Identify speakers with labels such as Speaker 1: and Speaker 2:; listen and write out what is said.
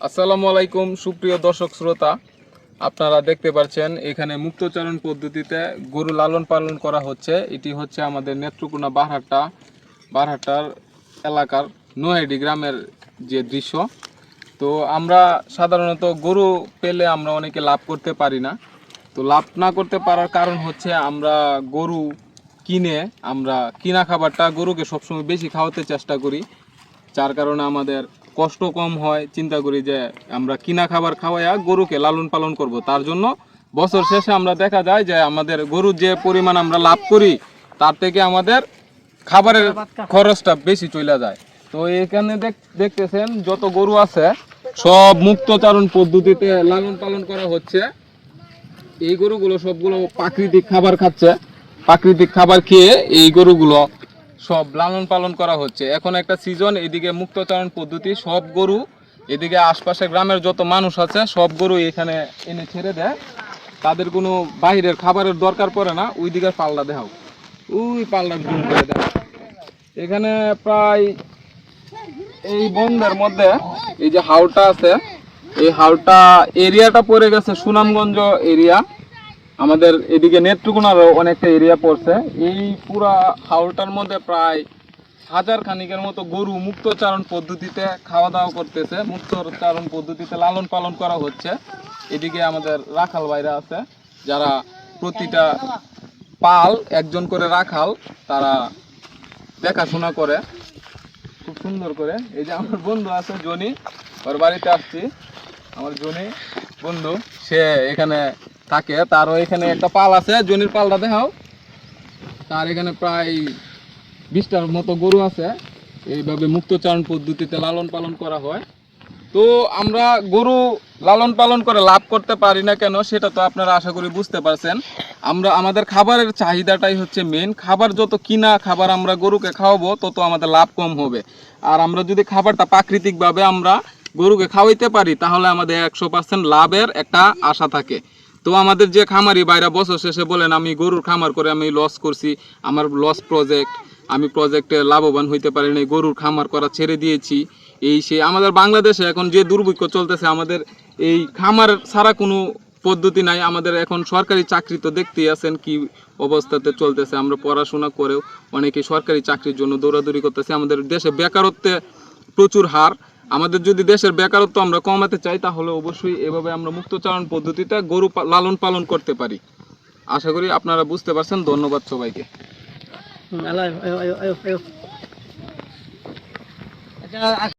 Speaker 1: আসসালামু আলাইকুম, সুপ্রিয় দর্শক শ্রোতা। আপনারা দেখতে পাচ্ছেন, এখানে মুক্তচারণ পদ্ধতিতে গরু লালন পালন করা হচ্ছে। এটি হচ্ছে আমাদের নেত্রকোনা বারহাট্টা, বারহাট্টার এলাকার নোহেডি গ্রামের যে দৃশ্য। তো আমরা সাধারণত গরু পেলে আমরা অনেকে লাভ করতে পারি না। তো লাভ না করতে পারার কারণ হচ্ছে আমরা গরু কিনে, আমরা কিনা খাবারটা গরুকে সবসময় বেশি খাওয়াতে চেষ্টা করি। যার কারণে আমাদের কষ্ট কম হয় চিন্তা করি যে আমরা কিনা খাবার খাওয়াইয়া গরুকে লালন পালন করব। তার জন্য বছর শেষে আমরা দেখা যায় যে আমাদের গরুর যে পরিমাণ আমরা লাভ করি তার থেকে আমাদের খাবারের খরচটা বেশি চলে যায়। তো এখানে দেখ- দেখতেছেন যত গরু আছে সব মুক্তচারণ পদ্ধতিতে লালন পালন করা হচ্ছে। এই গরুগুলো সবগুলো প্রাকৃতিক খাবার খাচ্ছে। প্রাকৃতিক খাবার খেয়ে এই গরুগুলো সব লালন পালন করা হচ্ছে। এখন একটা সিজন এদিকে মুক্তচারণ পদ্ধতি, সব গরু, এদিকে আশপাশে গ্রামের যত মানুষ আছে, সব গরু এখানে এনে ছেড়ে দেয়। তাদের কোনো বাইরের খাবারের দরকার পড়ে না ওই দিকে পাল্লা দেখাও। ওই পাল্লা জুম করে দেয়। এখানে প্রায় এই বন্ধের মধ্যে এই যে হাওটা আছে, এই হাওটা এরিয়াটা পড়ে গেছে সুনামগঞ্জ এরিয়া। আমাদের এদিকে নেত্রকোনারও অনেকটা এরিয়া পড়ছে। এই পুরা হাওটার মধ্যে প্রায় হাজার খানিকের মতো গরু মুক্তচারণ পদ্ধতিতে খাওয়া দাওয়া করতেছে, মুক্তচারণ পদ্ধতিতে লালন পালন করা হচ্ছে। এদিকে আমাদের রাখাল ভাইরা আছে, যারা প্রতিটা পাল একজন করে রাখাল, তারা দেখাশোনা করে। খুব সুন্দর করে। এই যে আমার বন্ধু আছে, জনি। ওর বাড়িতে আসছি। আমার জনি বন্ধু, সে এখানে থাকে, তারও এখানে একটা পাল আছে, জনির পালটা দেখাও। তার এখানে প্রায় বিশটার মতো গরু আছে। এইভাবে মুক্তচারণ পদ্ধতিতে লালন পালন করা হয়। তো আমরা গরু লালন পালন করে লাভ করতে পারি না কেন, সেটা তো আপনারা আশা করি বুঝতে পারছেন। আমরা, আমাদের খাবারের চাহিদাটাই হচ্ছে মেন খাবার যত কিনা খাবার আমরা গরুকে খাওয়াবো, তত আমাদের লাভ কম হবে। আর আমরা যদি খাবারটা প্রাকৃতিকভাবে আমরা গরুকে খাওয়াইতে পারি, তাহলে আমাদের একশো পার্সেন্ট লাভের একটা আশা থাকে। তো আমাদের যে খামারি বাইরা বছর শেষে বলেন, আমি গরুর খামার করে আমি লস করছি, আমার লস প্রজেক্ট আমি প্রজেক্টে লাভবান হইতে পারি নাই, গরুর খামার করা ছেড়ে দিয়েছি। এই সে আমাদের বাংলাদেশে এখন যে দুর্ভিক্ষ চলতেছে, আমাদের এই খামার ছাড়া কোনো পদ্ধতি নাই। আমাদের এখন সরকারি চাকরি তো দেখতেই আছেন কি অবস্থাতে চলতেছে। আমরা পড়াশোনা করেও অনেকে সরকারি চাকরির জন্য দৌড়াদৌড়ি করতেছে। আমাদের দেশে বেকারত্বে প্রচুর হার। আমাদের যদি দেশের বেকারত্ব আমরা কমাতে চাই, তাহলে অবশ্যই এভাবে আমরা মুক্তচারণ পদ্ধতিতে গরু লালন পালন করতে পারি। আশা করি আপনারা বুঝতে পারছেন। ধন্যবাদ সবাইকে।